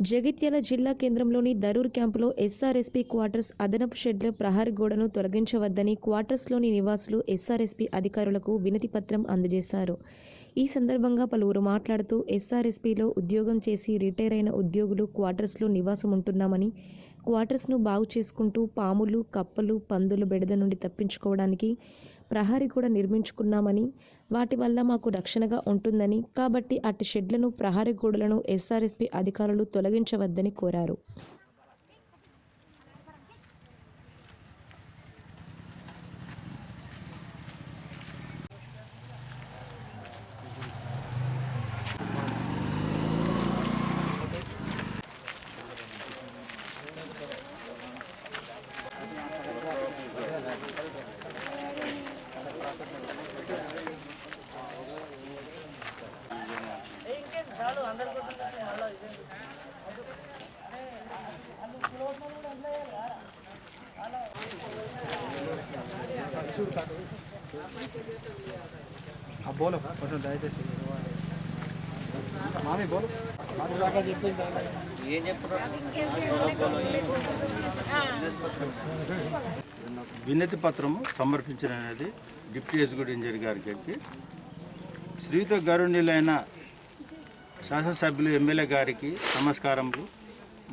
జగిత్యాల జిల్లా కేంద్రంలోని దరూర్ క్యాంపులో ఎస్ఆర్ఎస్పీ క్వార్టర్స్ అదనపు షెడ్ల ప్రహరీ గోడను తొలగించవద్దని క్వార్టర్స్లోని నివాసులు ఎస్ఆర్ఎస్పీ అధికారులకు వినతిపత్రం అందజేశారు. ఈ సందర్భంగా పలువురు మాట్లాడుతూ ఎస్ఆర్ఎస్పీలో ఉద్యోగం చేసి రిటైర్ అయిన ఉద్యోగులు క్వార్టర్స్లో నివాసం ఉంటున్నామని క్వార్టర్స్ను బాగు చేసుకుంటూ పాములు కప్పలు పందులు బెడద నుండి తప్పించుకోవడానికి ప్రహరీ కూడా నిర్మించుకున్నామని వాటి వల్ల మాకు రక్షణగా ఉంటుందని. కాబట్టి అట్టి షెడ్లను ప్రహరీ గోడలను ఎస్ఆర్ఎస్పీ అధికారులు తొలగించవద్దని కోరారు. కొంచెం దయచేసి. మామి వినతి పత్రము సమర్పించిన అనేది డిప్యూటీ ఎగ్జిక్యూటివ్ ఇంజనీర్ గారికి శ్రీతో గరుణ్యులైన శాసనసభ్యులు ఎమ్మెల్యే గారికి నమస్కారములు.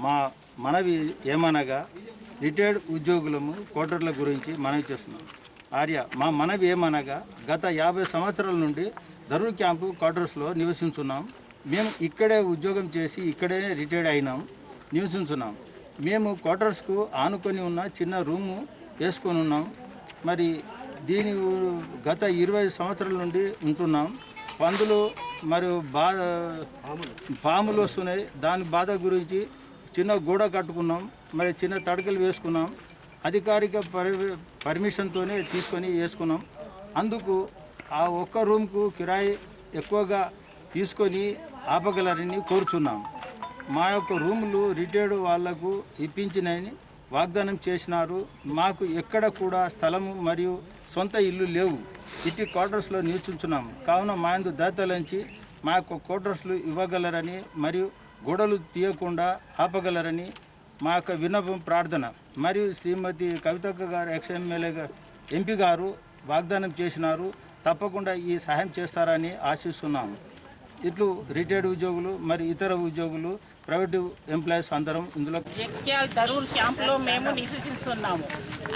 మా మనవి ఏమనగా రిటైర్డ్ ఉద్యోగులము కోటర్ల గురించి మనవి చేస్తున్నాం. ఆర్య మా మనవి ఏమనగా గత యాభై సంవత్సరాల నుండి దరూర్ క్యాంపు క్వార్టర్స్లో నివసించున్నాం. మేము ఇక్కడే ఉద్యోగం చేసి ఇక్కడే రిటైర్డ్ అయినాం. నివసించున్నాం. మేము క్వార్టర్స్కు ఆనుకొని ఉన్న చిన్న రూము వేసుకొని ఉన్నాం మరి దీని గత ఇరవై సంవత్సరాల నుండి ఉంటున్నాం. పందులు మరియు బాధ పాములు వస్తున్నాయి. దాని బాధ గురించి చిన్న గోడ కట్టుకున్నాం. మరి చిన్న తడకలు వేసుకున్నాం. అధికారిక పరి పర్మిషన్తోనే తీసుకొని వేసుకున్నాం. అందుకు ఆ ఒక్క రూమ్కు కిరాయి ఎక్కువగా తీసుకొని ఆపగలరని కోరుచున్నాం. మా యొక్క రూములు రిటైర్డ్ వాళ్ళకు ఇప్పించినని వాగ్దానం చేసినారు. మాకు ఎక్కడ కూడా స్థలము మరియు సొంత ఇల్లు లేవు. ఇట్టి క్వార్టర్స్లో నివసించున్నాం కావున మా ఇందు దాతలంచి మా యొక్క క్వార్టర్స్లు ఇవ్వగలరని మరియు గోడలు తీయకుండా ఆపగలరని మా యొక్క విన్నపం ప్రార్థన. మరియు శ్రీమతి కవితక్క గారు ఎక్స్ ఎమ్మెల్యే ఎంపీ గారు వాగ్దానం చేసినారు. తప్పకుండా ఈ సహాయం చేస్తారని ఆశిస్తున్నాము. ఇట్లు రిటైర్డ్ ఉద్యోగులు మరి ఇతర ఉద్యోగులు ప్రైవేటు ఎంప్లాయీస్ అందరం ఇందులో జగిత్యాల ధరూర్ క్యాంపులో మేము నివసిస్తున్నాము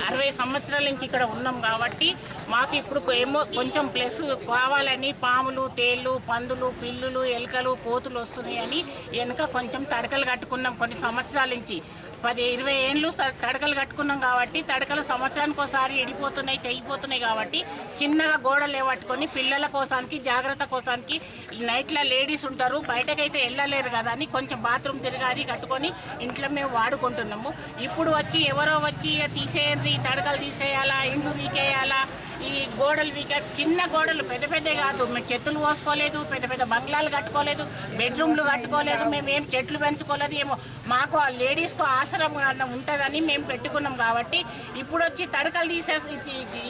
అరవై సంవత్సరాల నుంచి ఇక్కడ ఉన్నాం కాబట్టి మాకు ఇప్పుడు ఏమో కొంచెం ప్లస్ కావాలని పాములు తేళ్ళు పందులు పిల్లులు ఎలుకలు కోతులు వస్తున్నాయని వెనుక కొంచెం తడకలు కట్టుకున్నాం కొన్ని సంవత్సరాల నుంచి. పది ఇరవై ఏళ్ళు తడకలు కట్టుకున్నాం కాబట్టి తడకలు సంవత్సరానికి ఒకసారి ఎడిపోతున్నాయి తెగిపోతున్నాయి కాబట్టి చిన్నగా గోడలు పట్టుకొని పిల్లల కోసానికి జాగ్రత్త కోసానికి నైట్లో లేడీస్ ఉంటారు బయటకైతే వెళ్ళలేరు కదా అని కొంచెం బాత్రూమ్ తిరగాది కట్టుకొని ఇంట్లో మేము వాడుకుంటున్నాము. ఇప్పుడు వచ్చి ఎవరో వచ్చి ఇక తీసేయండి తడకలు తీసేయాలా ఇండ్లు వీకేయాలా ఈ గోడలు వీక చిన్న గోడలు పెద్ద పెద్ద కాదు. మేము చెట్టులు పోసుకోలేదు పెద్ద పెద్ద బంగ్లాలు కట్టుకోలేదు బెడ్రూమ్లు కట్టుకోలేదు మేము ఏం చెట్లు పెంచుకోలేదు ఏమో. మాకు ఆ లేడీస్కు ఆశ్రమం ఉంటుందని మేము పెట్టుకున్నాం కాబట్టి ఇప్పుడు వచ్చి తడకలు తీసేసి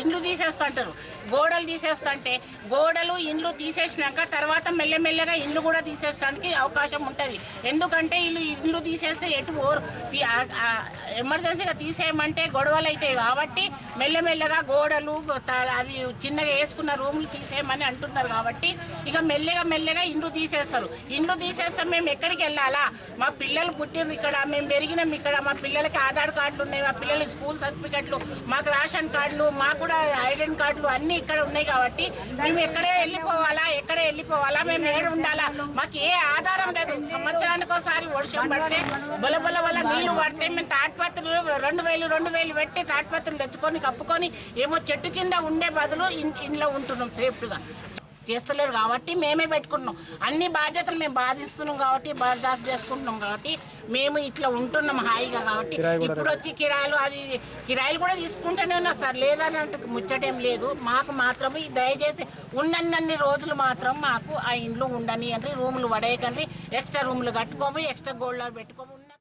ఇండ్లు తీసేస్తుంటారు. గోడలు తీసేస్తుంటే గోడలు ఇండ్లు తీసేసినాక తర్వాత మెల్లమెల్లగా ఇండ్లు కూడా తీసేసడానికి అవకాశం ఉంటుంది. ఎందుకంటే ఇల్లు ఇల్లు తీసేస్తే ఎటు పోరు. ఎమర్జెన్సీగా తీసేయమంటే గొడవలు అవుతాయి కాబట్టి మెల్లమెల్లగా గోడలు అవి చిన్నగా వేసుకున్న రూములు తీసేయమని అంటున్నారు కాబట్టి ఇక మెల్లగా మెల్లగా ఇండ్లు తీసేస్తారు. ఇండ్లు తీసేస్తే మేము ఎక్కడికి వెళ్ళాలా? మా పిల్లలు పుట్టిర్రు ఇక్కడ మేము పెరిగినాం ఇక్కడ మా పిల్లలకి ఆధార్ కార్డులు ఉన్నాయి మా పిల్లల స్కూల్ సర్టిఫికెట్లు మాకు రేషన్ కార్డులు మాకు కూడా ఐడెంటి కార్డులు అన్నీ ఇక్కడ ఉన్నాయి కాబట్టి మేము ఎక్కడే వెళ్ళిపోవాలా? ఎక్కడే మేము ఏడు ఉండాలా? మాకు ఏ ఆధారం లేదు. సంవత్సరానికి ఒకసారి వర్షం పడితే బల బల వల్ల నీళ్ళు పడితే మేము తాటిపత్రులు రెండు వేలు రెండు వేలు పెట్టి తాటిపత్రులు తెచ్చుకొని కప్పుకొని ఏమో చెట్టు కింద ఉండే బదులు ఇంట్లో ఉంటున్నాం సేఫ్గా చేస్తలేరు కాబట్టి మేమే పెట్టుకుంటున్నాం. అన్ని బాధ్యతలు మేము బాధిస్తున్నాం కాబట్టి బర్దాస్త్ చేసుకుంటున్నాం కాబట్టి మేము ఇట్లా ఉంటున్నాం హాయిగా కాబట్టి. ఇప్పుడు వచ్చి కిరాయిలు అది కిరాయిలు కూడా తీసుకుంటూనే ఉన్నారు సార్. లేదని అంటే ముచ్చటేం లేదు. మాకు మాత్రం దయచేసి ఉన్నన్ని రోజులు మాత్రం మాకు ఆ ఇండ్లు ఉండని అంటే రూములు పడేయకండి ఎక్స్ట్రా రూములు కట్టుకోము ఎక్స్ట్రా గోల్డ్ పెట్టుకోము.